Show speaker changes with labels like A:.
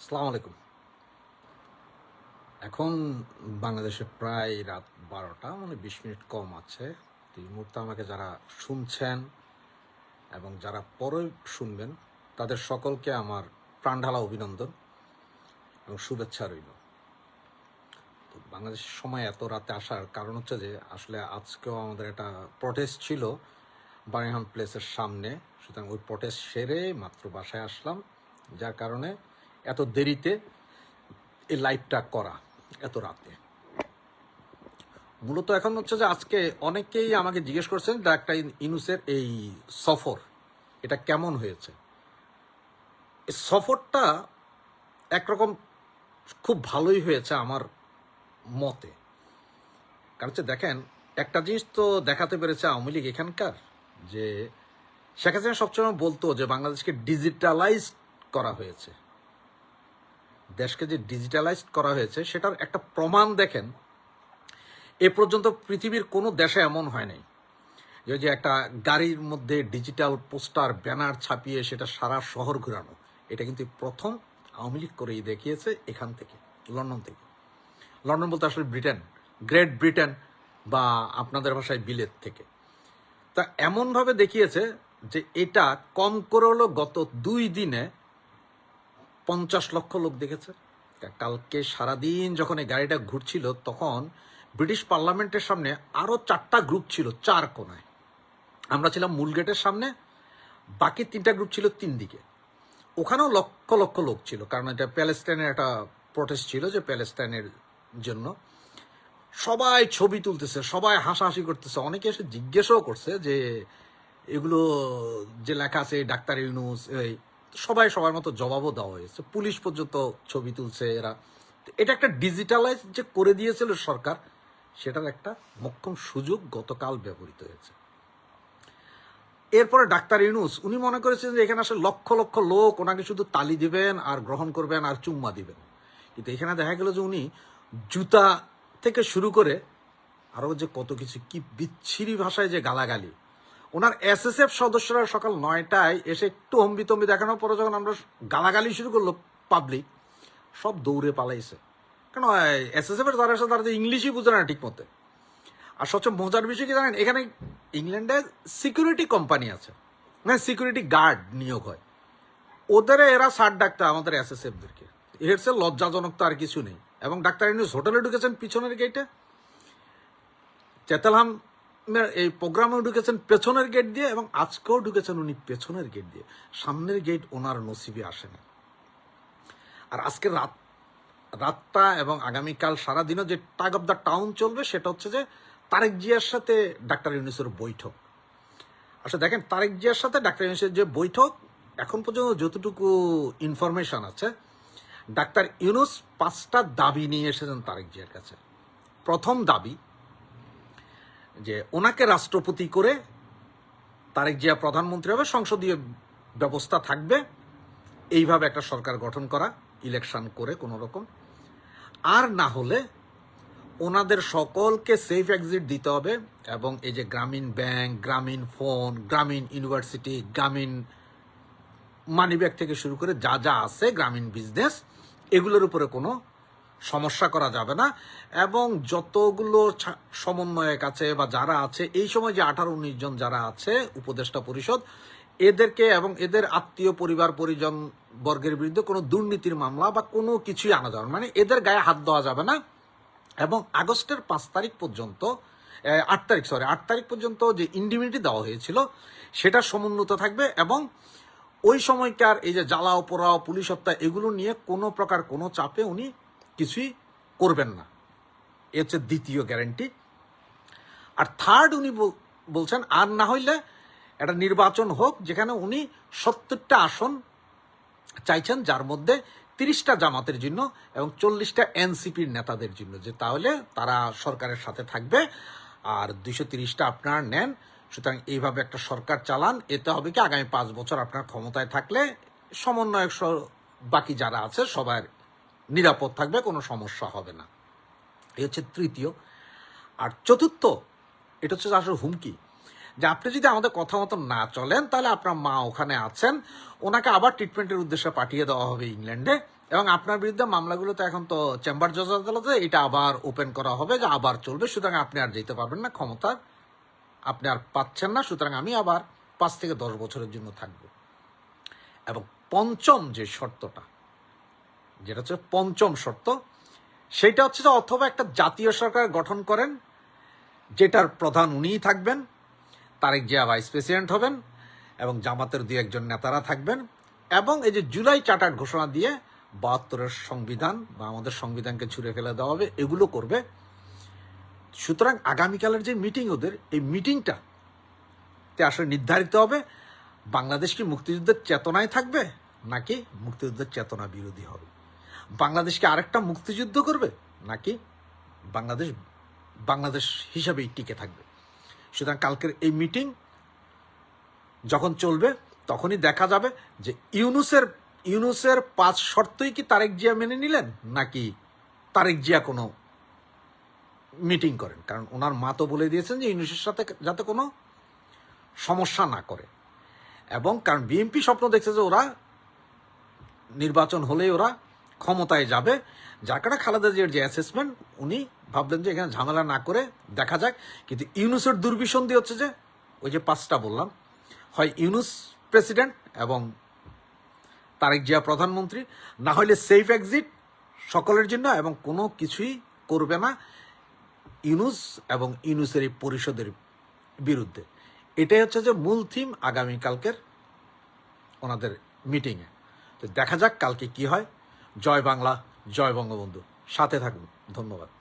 A: সালাম আলাইকুম। এখন বাংলাদেশে প্রায় রাত বারোটা মানে বিশ মিনিট কম আছে। এই মুহূর্তে আমাকে যারা শুনছেন এবং যারা পরে শুনবেন, তাদের সকলকে আমার প্রাণঢালা অভিনন্দন এবং শুভেচ্ছা রইল। তো বাংলাদেশের সময় এত রাতে আসার কারণ হচ্ছে যে, আসলে আজকেও আমাদের একটা প্রটেস্ট ছিল বার্মিংহাম প্লেসের সামনে। সুতরাং ওই প্রটেস্ট সেরে মাত্র বাসায় আসলাম। যার কারণে এত দেরিতে এই লাইভটা করা, এত রাতে। মূলত এখন হচ্ছে যে আজকে অনেকেই আমাকে জিজ্ঞেস করছেন, ডাক্তার ইনুসের এই সফর, এটা কেমন হয়েছে? সফরটা একরকম খুব ভালোই হয়েছে আমার মতে। কারণ হচ্ছে দেখেন, একটা জিনিস তো দেখাতে পেরেছে আওয়ামী লীগ এখানকার, যে শেখ হাসিনা সবসময় বলতো যে বাংলাদেশকে ডিজিটালাইজ করা হয়েছে। দেশকে যে ডিজিটালাইজ করা হয়েছে, সেটার একটা প্রমাণ দেখেন, এ পর্যন্ত পৃথিবীর কোনো দেশে এমন হয় নাই। যে যে একটা গাড়ির মধ্যে ডিজিটাল পোস্টার ব্যানার ছাপিয়ে সেটা সারা শহর ঘুরানো, এটা কিন্তু প্রথম আওয়ামী লীগ করেই দেখিয়েছে এখান থেকে, লন্ডন থেকে। লন্ডন বলতে আসলে ব্রিটেন, গ্রেট ব্রিটেন বা আপনাদের ভাষায় বিলেত থেকে। তা এমনভাবে দেখিয়েছে যে এটা কম করে হলো গত দুই দিনে পঞ্চাশ লক্ষ লোক দেখেছে। কালকে সারাদিন যখন এই গাড়িটা ঘুরছিল, তখন ব্রিটিশ পার্লামেন্টের সামনে আরও চারটা গ্রুপ ছিল, চার কোনায়। আমরা ছিলাম মূল গেটের সামনে, বাকি তিনটা গ্রুপ ছিল তিন দিকে। ওখানেও লক্ষ লক্ষ লোক ছিল, কারণ এটা প্যালেস্টাইনের একটা প্রটেস্ট ছিল যে প্যালেস্টাইনের জন্য। সবাই ছবি তুলতেছে, সবাই হাসাহাসি করতেছে। অনেকে এসে জিজ্ঞেসও করছে যে, এগুলো যে লেখা আছে ডাক্তার ইউনুস, এই সবাই সবার মতো জবাবও দেওয়া হয়েছে। পুলিশ পর্যন্ত ছবি তুলছে এরা। এটা একটা ডিজিটালাইজ যে করে দিয়েছিল সরকার, সেটার একটা মক্ষম সুযোগ গতকাল ব্যবহৃত হয়েছে। এরপরে ডাক্তার ইউনুস, উনি মনে করেছেন যে এখানে আসলে লক্ষ লক্ষ লোক, ওনাকে শুধু তালি দিবেন, আর গ্রহণ করবেন, আর চুম্মা দিবেন। কিন্তু এখানে দেখা গেল যে উনি জুতা থেকে শুরু করে আরও যে কত কিছু, কি বিচ্ছিরি ভাষায় যে গালাগালি। ওনার এসএসএফ সদস্যরা সকাল নয়টায় এসে একটু হম্বিতম্বি দেখানোর পরে যখন আমরা গালাগালি শুরু করল পাবলিক সব দৌড়ে পালাইছে। কেন এসএসএফ এর যারা আছে তারা তো ইংলিশই বুঝে না ঠিক মতে আর সবচেয়ে মজার বিষয় কি জানেন, এখানে ইংল্যান্ডে সিকিউরিটি কোম্পানি আছে। মানে সিকিউরিটি গার্ড নিয়োগ হয়। ওদের এরা সার ডাক্তার আমাদের এস এসএসএফদেরকে এর সে লজ্জাজনক তো আর কিছু নেই। এবং ডাক্তার ইউনুস হোটেলে ঢুকেছেন পিছনের গেটে চেতালহাম এই প্রোগ্রামে ঢুকেছেন পেছনের গেট দিয়ে এবং আজকেও ঢুকেছেন উনি পেছনের গেট দিয়ে। সামনের গেট ওনার নসিবে আসে না। আর আজকে রাত, রাতটা এবং আগামীকাল সারাদিনও যে টাগ অব দ্য টাউন চলবে সেটা হচ্ছে যে তারেক জিয়ার সাথে ডাক্তার ইউনুসের বৈঠক। আসলে দেখেন, তারেক জিয়ার সাথে ডাক্তার ইউনিসের যে বৈঠক, এখন পর্যন্ত যতটুকু ইনফরমেশন আছে, ডাক্তার ইউনুস পাঁচটা দাবি নিয়ে এসেছেন তারেক জিয়ার কাছে। প্রথম দাবি যে ওনাকে রাষ্ট্রপতি করে তারেক জিয়া প্রধানমন্ত্রী হবে, সংসদীয় ব্যবস্থা থাকবে। এইভাবে একটা সরকার গঠন করা ইলেকশন করে কোনো রকম। আর না হলে ওনাদের সকলকে সেফ এক্সিট দিতে হবে এবং এই যে গ্রামীণ ব্যাংক, গ্রামীণ ফোন, গ্রামীণ ইউনিভার্সিটি, গ্রামীণ মানিব্যাগ থেকে শুরু করে যা যা আছে, গ্রামীণ বিজনেস এগুলোর উপরে কোনো সমস্যা করা যাবে না। এবং যতগুলো সমন্বয়ক আছে বা যারা আছে, এই সময় যে আঠারো উনিশ জন যারা আছে, উপদেষ্টা পরিষদ, এদেরকে এবং এদের আত্মীয় পরিবার, পরিজন বর্গের বিরুদ্ধে কোনো দুর্নীতির মামলা বা কোনো কিছুই আনা যাবে মানে এদের গায়ে হাত দেওয়া যাবে না। এবং আগস্টের পাঁচ তারিখ পর্যন্ত আট তারিখ সরি আট তারিখ পর্যন্ত যে ইন্ডিমিনিটি দেওয়া হয়েছিল, সেটা সমুন্নত থাকবে এবং ওই সময়কার এই যে জ্বালাও পোড়াও, পুলিশ হত্যা, এগুলো নিয়ে কোনো প্রকার কোনো চাপে উনি কিছুই করবেন না। এ হচ্ছে দ্বিতীয় গ্যারেন্টি আর থার্ড উনি বল- বলছেন, আর না হইলে একটা নির্বাচন হোক যেখানে উনি সত্তরটা আসন চাইছেন, যার মধ্যে তিরিশটা জামাতের জন্য এবং চল্লিশটা এনসিপির নেতাদের জন্য, যে তাহলে তারা সরকারের সাথে থাকবে আর দুইশো তিরিশটা আপনার নেন। সুতরাং এইভাবে একটা সরকার চালান, এতে হবে কি আগামী পাঁচ বছর আপনার ক্ষমতায় থাকলে সমন্বয়ক বাকি যারা আছে সবার নিরাপদ থাকবে, কোনো সমস্যা হবে না। এই হচ্ছে তৃতীয়। আর চতুর্থ, এটা হচ্ছে আসলে হুমকি। যে আপনি যদি আমাদের কথা মতো না চলেন, তাহলে আপনার মা ওখানে আছেন, ওনাকে আবার ট্রিটমেন্টের উদ্দেশ্যে পাঠিয়ে দেওয়া হবে ইংল্যান্ডে। এবং আপনার বিরুদ্ধে মামলাগুলো তো এখন তো চেম্বার জজ আদালতে, এটা আবার ওপেন করা হবে যে আবার চলবে, সুতরাং আপনি আর যেতে পারবেন না, ক্ষমতা আপনি আর পাচ্ছেন না, সুতরাং আমি আবার পাঁচ থেকে দশ বছরের জন্য থাকব। এবং পঞ্চম যে শর্তটা যেটা হচ্ছে পঞ্চম শর্ত, সেটা হচ্ছে যে অথবা একটা জাতীয় সরকার গঠন করেন, যেটার প্রধান উনিই থাকবেন, তারেক জিয়া ভাইস প্রেসিডেন্ট হবেন, এবং জামাতের দুই একজন নেতারা থাকবেন, এবং এই যে জুলাই চার্টার ঘোষণা দিয়ে বাহাত্তরের সংবিধান বা আমাদের সংবিধানকে ছুঁড়ে ফেলে দেওয়া হবে, এগুলো করবে। সুতরাং আগামীকালের যে মিটিং ওদের, এই মিটিংটা তে আসলে নির্ধারিত হবে, বাংলাদেশ কি মুক্তিযুদ্ধের চেতনায় থাকবে, নাকি মুক্তিযুদ্ধের চেতনা বিরোধী হবে। বাংলাদেশকে আরেকটা মুক্তিযুদ্ধ করবে? নাকি বাংলাদেশ বাংলাদেশ হিসাবেই টিকে থাকবে? সুতরাং কালকের এই মিটিং যখন চলবে, তখনই দেখা যাবে যে ইউনুসের ইউনুসের পাঁচ শর্তই কি তারেক জিয়া মেনে নিলেন? নাকি তারেক জিয়া কোনো মিটিং করেন? কারণ ওনার মা তো বলে দিয়েছেন যে ইউনুসের সাথে যাতে কোনো সমস্যা না করে। এবং কারণ বিএনপি স্বপ্ন দেখছে যে ওরা নির্বাচন হলেই ওরা ক্ষমতায় যাবে। যার কারণে খালেদা জিয়ার যে অ্যাসেসমেন্ট উনি ভাবলেন যে এখানে ঝামেলা না করে দেখা যাক। কিন্তু ইউনুসের দুর্বিসন্ধি হচ্ছে যে, ওই যে পাঁচটা বললাম, হয় ইউনুস প্রেসিডেন্ট এবং তারেক জিয়া প্রধানমন্ত্রী, না হলে সেফ এক্সিট সকলের জন্য এবং কোনো কিছুই করবে না ইউনুস এবং ইউনুসের এই পরিষদের বিরুদ্ধে। এটাই হচ্ছে যে মূল থিম আগামীকালকের ওনাদের মিটিংয়ে তো দেখা যাক কালকে কি হয়। জয় বাংলা জয় বঙ্গবন্ধু। সাথে থাকুন। ধন্যবাদ।